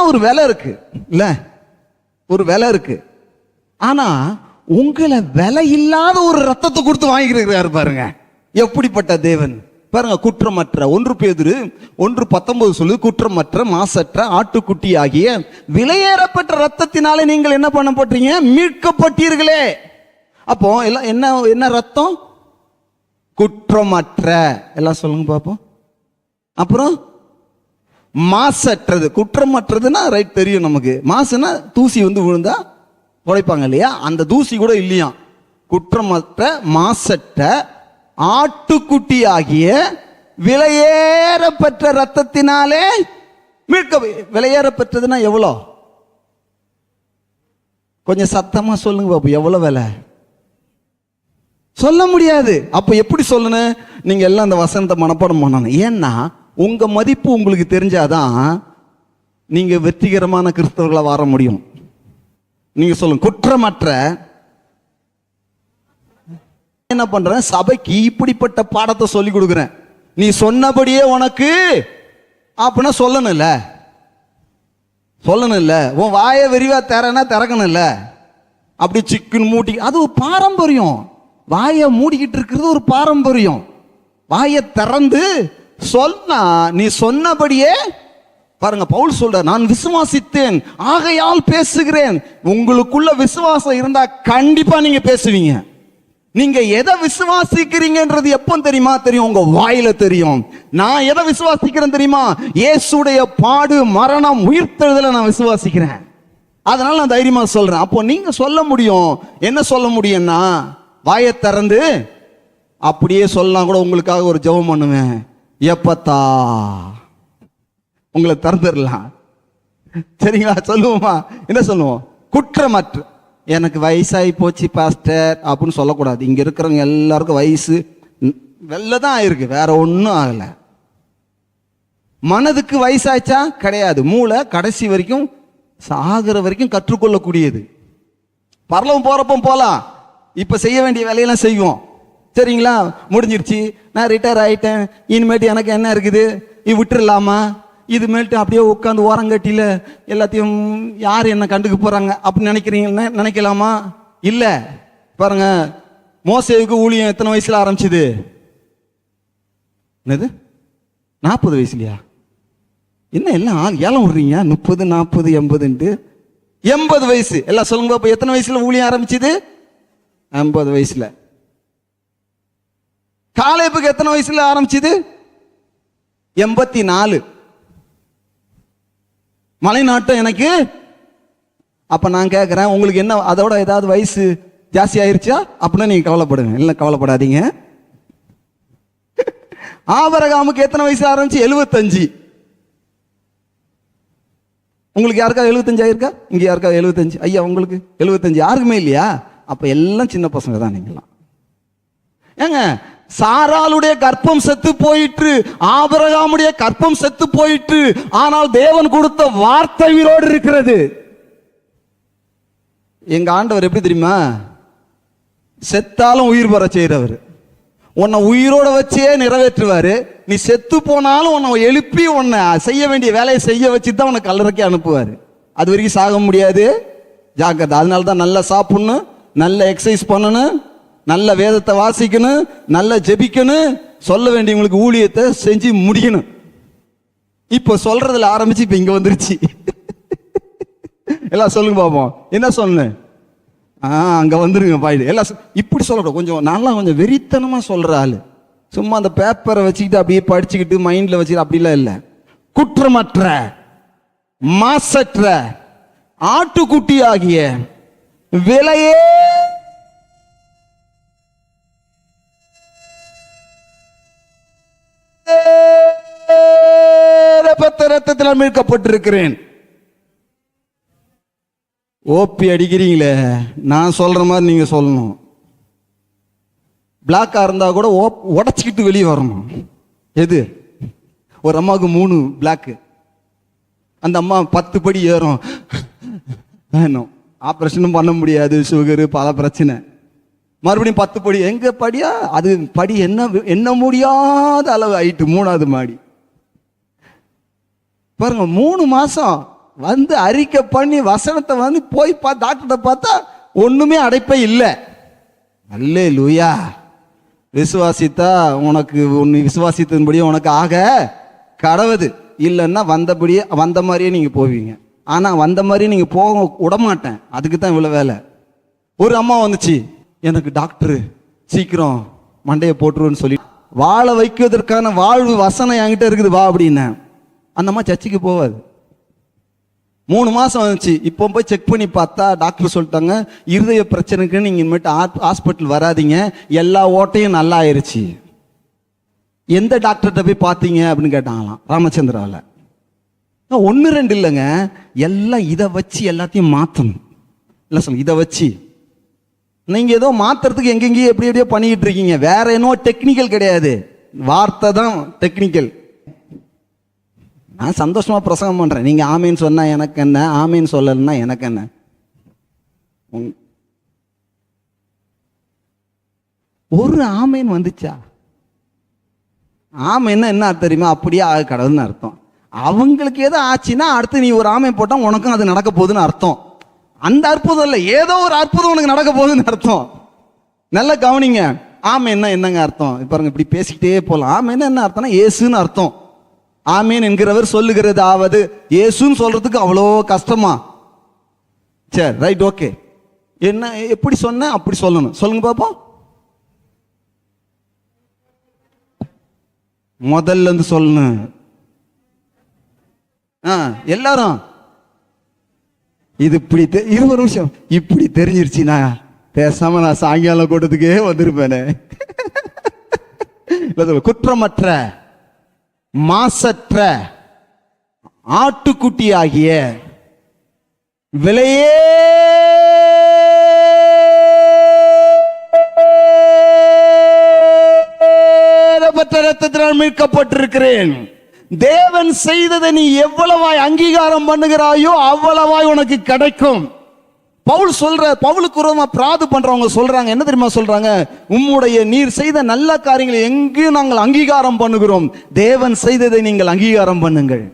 ஆனால் ஒரு விலை இருக்கு. இல்லை? ஒரு விலை இருக்கு. ஆனால் உங்களை விலை இல்லாத ஒரு ரத்தத்தை கொடுத்து வாங்கிக்கிறாரு பாருங்க. எப்படிப்பட்ட தேவன்? பாருங்க குற்றமற்ற ஒன்று பேதுரு ஒன்று பத்தொன்பது சொல்லு குற்றமற்ற மாசற்ற ஆட்டுக்குட்டி ஆகிய விலையேறப்பட்ட ரத்தத்தினாலே நீங்கள் என்ன பண்ணப்பட்டீங்க மீட்கப்பட்டீர்களே. அப்போ எல்லாம் என்ன என்ன ரத்தம்? குற்றமற்ற. எல்லாம் சொல்லுங்க பாப்போம். அப்புறம்? மாசற்றது குற்றமற்றதுன்னா ரைட் தெரியும் நமக்கு. மாசுனா தூசி வந்து விழுந்தா உடைப்பாங்க இல்லையா? அந்த தூசி கூட இல்லையா? குற்றமற்ற மாசற்ற ஆட்டுக்குட்டி ஆகிய ரத்தத்தினாலே மீட்க விலையேறப்பெற்றதுன்னா எவ்வளோ? கொஞ்சம் சத்தமா சொல்லுங்க பாப்பு எவ்வளோ விலை? சொல்ல முடியாது. அப்போ எப்படி சொல்லணும்? நீங்க எல்லாம் அந்த வசனத்தை மனப்பாடம் பண்ணணும். ஏன்னா உங்கள் மதிப்பு உங்களுக்கு தெரிஞ்சாதான் நீங்கள் வெற்றிகரமான கிறிஸ்தவர்களாக வர முடியும். நீங்கள் சொல்லுங்க குற்றமற்ற. என்ன பண்ணுறேன் சபைக்கு இப்படிப்பட்ட பாடத்தை சொல்லி கொடுக்குறேன். நீ சொன்னபடியே உனக்கு அப்படின்னா சொல்லணும்ல. சொல்லணும்ல. உன் வாயை விரிவாக திறனா திறக்கணும்ல. அப்படி சிக்கன் மூட்டி அது ஒரு பாரம்பரியம். வாயை மூடிக்கிட்டு இருக்கிறது ஒரு பாரம்பரியம். வாயை திறந்து சொன்னா நீ சொன்னபடியே பாருங்க பவுல் சொல்ற நான் விசுவாசித்தேன் ஆகையால் பேசுகிறேன். உங்களுக்குள்ள விசுவாசம் இருந்தா கண்டிப்பா நீங்க பேசுவீங்க. நீங்க எதை விசுவாசிக்கிறீங்கன்றது எப்போ தெரியுமா? தெரியும் உங்க வாயில தெரியும். நான் எதை விசுவாசிக்கிறேன் தெரியுமா? இயேசுடைய பாடு மரணம் உயிர்த்தெழுதல நான் விசுவாசிக்கிறேன். அதனால நான் தைரியமா சொல்றேன். அப்போ நீங்க சொல்ல முடியும். என்ன சொல்ல முடியும்னா வாயை திறந்து அப்படியே சொல்லலாம் கூட உங்களுக்காக ஒரு ஜெபம் பண்ணுவேன். எப்பத்தா? உங்களை திறந்துடலாம். சரிங்களா? சொல்லுவோமா? என்ன சொல்லுவோம்? குற்றமற்று. எனக்கு வயசாகி போச்சு பாஸ்டர் அப்படின்னு சொல்லக்கூடாது. இங்கே இருக்கிறவங்க எல்லாருக்கும் வயசு வெளில தான் ஆயிருக்கு. வேற ஒன்றும் ஆகலை. மனதுக்கு வயசாச்சா கிடையாது. மூளை கடைசி வரைக்கும் சாகிற வரைக்கும் கற்றுக்கொள்ளக்கூடியது. பரலவும் போறப்போ போகலாம் இப்போ செய்ய வேண்டிய வேலையெல்லாம் செய்வோம். சரிங்களா? முடிஞ்சிருச்சு. நான் ரிட்டையர் ஆயிட்டேன். இனிமேட்டு எனக்கு என்ன இருக்குது? இது விட்டுறலாமா? இது மேல்ட்டு அப்படியே உட்காந்து ஓரங்கட்டியில் எல்லாத்தையும் யார் என்ன கண்டுக்க போகிறாங்க அப்படின்னு நினைக்கிறீங்க நினைக்கலாமா? இல்லை. பாருங்க. மோசேவுக்கு ஊழியம் எத்தனை வயசில் ஆரம்பிச்சது? என்னது? நாற்பது வயசுலையா? என்ன எல்லாம் ஆள் ஏலம் விடுறீங்க? முப்பது நாற்பது எண்பதுன்ட்டு. எண்பது வயசு. எல்லாம் சொல்லுங்க அப்போ எத்தனை வயசில் ஊழியம் ஆரம்பிச்சது? ஐம்பது வயசில். காலேபுக்கு எத்தனை வயசுல ஆரம்பிச்சது? எண்பத்தி நாலு மலைநாட்டம் எனக்கு. அப்ப நான் கேட்கிறேன் உங்களுக்கு என்ன அதோட ஏதாவது வயசு ஜாஸ்தி ஆயிருச்சா? அப்படின்னா நீங்க கவலைப்படுங்க. இல்லை கவலைப்படாதீங்க. ஆபரகாமுக்கு எத்தனை வயசு ஆரம்பிச்சு? எழுபத்தஞ்சு உங்களுக்கு யாருக்கா எழுபத்தஞ்சு ஆயிருக்கா? இங்க யாருக்கா எழுபத்தஞ்சு ஐயா உங்களுக்கு எழுபத்தஞ்சு யாருக்குமே இல்லையா? அப்ப எல்லாம் சின்ன பசங்க தான் நீங்களாம் ஏங்க சாராளுடைய கற்பம் செத்து போயிற்று ஆபரகாமுடைய கற்பம் செத்து போயிற்று ஆனால் தேவன் கொடுத்த வார்த்தை உயிரோடு இருக்கிறது. எங்க ஆண்டவர் எப்படி தெரியுமா? செத்தாலும் உயிர் பெற செய்கிறவர். உன்னை உயிரோட வச்சே நிறைவேற்றுவார். நீ செத்து போனாலும் உன்னை எழுப்பி உன்னை செய்ய வேண்டிய வேலையை செய்ய வச்சு தான் உன்னை கல்லறைக்கே அனுப்புவார். அது வரைக்கும் சாக முடியாது. ஜாக்கிரதை. அதனால தான் நல்லா சாப்பிட்ணும் நல்ல எக்ஸசைஸ் பண்ணணும் நல்ல வேதத்தை வாசிக்கணும் நல்ல ஜெபிக்கணும் சொல்ல வேண்டியவங்களுக்கு ஊழியத்தை செஞ்சு முடியணும் இப்போ சொல்றதுல ஆரம்பிச்சு இப்போ இங்கே வந்துருச்சு. எல்லாம் சொல்லுங்க பாப்போம். என்ன சொன்னேன்? ஆ அங்கே வந்துருங்க பாயிடு எல்லாம் இப்படி சொல்லக்கூடாது. கொஞ்சம் நல்லா கொஞ்சம் வெறித்தனமாக சொல்கிற ஆள். சும்மா அந்த பேப்பரை வச்சுக்கிட்டு அப்படியே படிச்சுக்கிட்டு மைண்டில் வச்சுக்கிட்டு அப்படிலாம் இல்லை. குற்றமற்ற மாசற்ற ஆட்டுக்குட்டி ஆகிய விலையே ரத்தத்தில் மீட்கப்பட்டிருக்கிறேன் ஓபி அடிக்கிறீங்களே? நான் சொல்ற மாதிரி நீங்க சொல்லணும். பிளாக்காக இருந்தால் கூட ஓப் உடச்சிக்கிட்டு வெளியே வரணும். எது? ஒரு அம்மாவுக்கு மூணு பிளாக்கு அந்த அம்மா பத்து படி ஏறும். வேணும். ஆப்ரேஷனும் பண்ண முடியாது சுகரு பல பிரச்சனை. மறுபடியும் பத்து படி. எங்கே படியா? அது படி என்ன என்ன முடியாத அளவு ஆயிட்டு மூணாவது மாடி. பாருங்க மூணு மாதம் வந்து அறிக்கை பண்ணி வசனத்தை வந்து போய் பா டாக்டர்கிட்ட பார்த்தா ஒன்றுமே அடைப்பே இல்லை. அல்லே லூயா விசுவாசித்தா உனக்கு உன் விசுவாசித்தபடியே உனக்கு ஆக கடவுது. இல்லைன்னா வந்தபடியே வந்த மாதிரியே நீங்கள் போவீங்க. ஆனால் வந்த மாதிரியே நீங்கள் போக விட மாட்டேன் அதுக்கு தான் இவ்வளோ வேலை. ஒரு அம்மா வந்துச்சு. எனக்கு டாக்டரு சீக்கிரம் மண்டையை போட்டுருன்னு சொல்லி வாழ வைக்குவதற்கான வாழ்வு வசனம் என்கிட்ட இருக்குது வா அப்படின்னேன். அந்தம்மா சர்ச்சுக்கு போவாது மூணு மாதம் வந்துச்சு இப்போ போய் செக் பண்ணி பார்த்தா டாக்டர் சொல்லிட்டாங்க இருதய பிரச்சனைக்கு நீங்கள் இனிமேட்டு ஹாஸ்பிட்டல் வராதீங்க. எல்லா ஓட்டையும் நல்லா ஆயிடுச்சு எந்த டாக்டர்கிட்ட போய் பார்த்தீங்க அப்படின்னு கேட்டாங்களாம். ராமச்சந்திராவில் ஒன்று ரெண்டு இல்லைங்க. எல்லாம் இதை வச்சு எல்லாத்தையும் மாற்றணும் இல்லை சொல்லுங்க இதை வச்சு. நீங்கள் ஏதோ மாற்றுறதுக்கு எங்கெங்கேயோ எப்படி எப்படியோ பண்ணிக்கிட்டு இருக்கீங்க. வேற என்னவோ டெக்னிக்கல் கிடையாது. வார்த்தை தான் டெக்னிக்கல் நான் சந்தோஷமாக பிரசங்கம் பண்ணுறேன் நீங்கள் ஆமீன்னு சொன்னால் எனக்கு என்ன? ஆமீன்னு சொல்லலைன்னா எனக்கு என்ன? ஒரு ஆமீன் வந்துச்சா? ஆமைன்னா என்ன அர்த்தம் தெரியுமா? அப்படியே ஆக கடவுள்னு அர்த்தம். அவங்களுக்கு ஏதோ ஆச்சுன்னா அடுத்து நீ ஒரு ஆமை போட்டால் உனக்கும் அது நடக்க போகுதுன்னு அர்த்தம். அந்த அற்புதம் இல்லை. ஏதோ ஒரு அற்புதம் உனக்கு நடக்க போகுதுன்னு அர்த்தம். நல்லா கவனிங்க. ஆமை என்ன என்னங்க அர்த்தம்? இப்போ இப்படி பேசிக்கிட்டே போகலாம் ஆமை என்ன என்ன அர்த்தம்னா ஏசுன்னு அர்த்தம். ஆமீன் என்கிறவர் சொல்லுகிறது ஆவது இயேசுன்னு சொல்றதுக்கு அவ்வளோ கஷ்டமா? சரி ரைட் ஓகே என்ன எப்படி சொன்ன? அப்படி சொல்லணும். சொல்லுங்க பாப்போம். முதல்ல இருந்து சொல்லணும். ஆ எல்லாரும். இது இப்படி தெ- இருபது நிமிஷம். இப்படி தெரிஞ்சிருச்சுனா பேசாம நான் சாயங்காலம் கூட்டத்துக்கே வந்திருப்பேனே. குற்றமற்ற மாசற்ற ஆட்டுக்குட்டியாகிய விலையே ரத்தத்தினால் மீட்கப்பட்டிருக்கிறேன். தேவன் செய்ததை நீ எவ்வளவாய் அங்கீகாரம் பண்ணுகிறாயோ அவ்வளவாய் உனக்கு கிடைக்கும். பவுல் சொல்ற பவுலுக்கு உரமா பிராது பண்றவங்க சொல்றாங்க. என்ன தெரியுமா சொல்றாங்க? உம்முடைய நீர் செய்த நல்ல காரியங்களை எங்கேயும் நாங்கள் அங்கீகாரம் பண்ணுகிறோம். தேவன் செய்ததை நீங்கள் அங்கீகாரம் பண்ணுங்கள்.